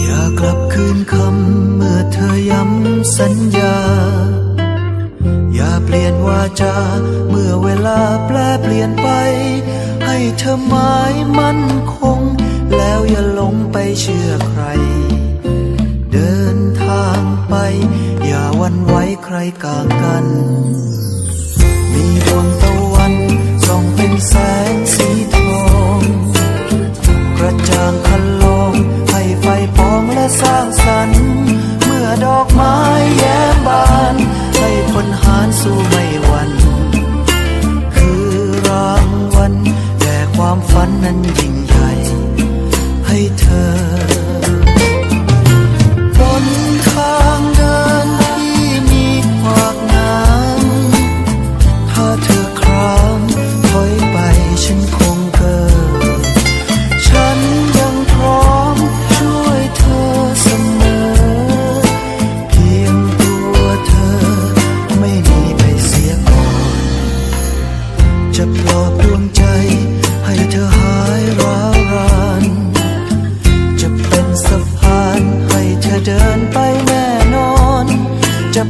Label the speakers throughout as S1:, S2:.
S1: อย่ากลับคืนคำเมื่อเธอย้ำสัญญา อย่าเปลี่ยนวาจาเมื่อเวลาแปลเปลี่ยนไป ให้เธอหมายมั่นคง แล้วอย่าหลงไปเชื่อใคร กากัน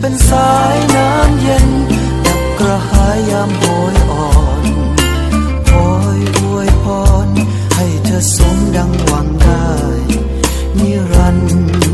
S1: เป็นสายน้ำเย็นดับกระหายยามโหยอ่อนคอยอวยพรให้เธอสมดังหวังได้ นิรันดร์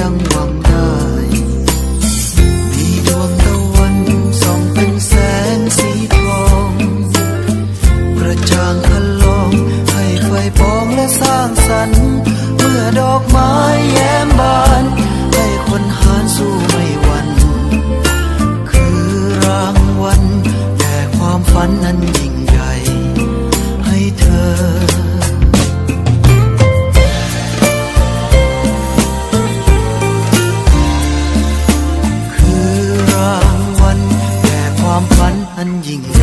S1: 向往的。anjing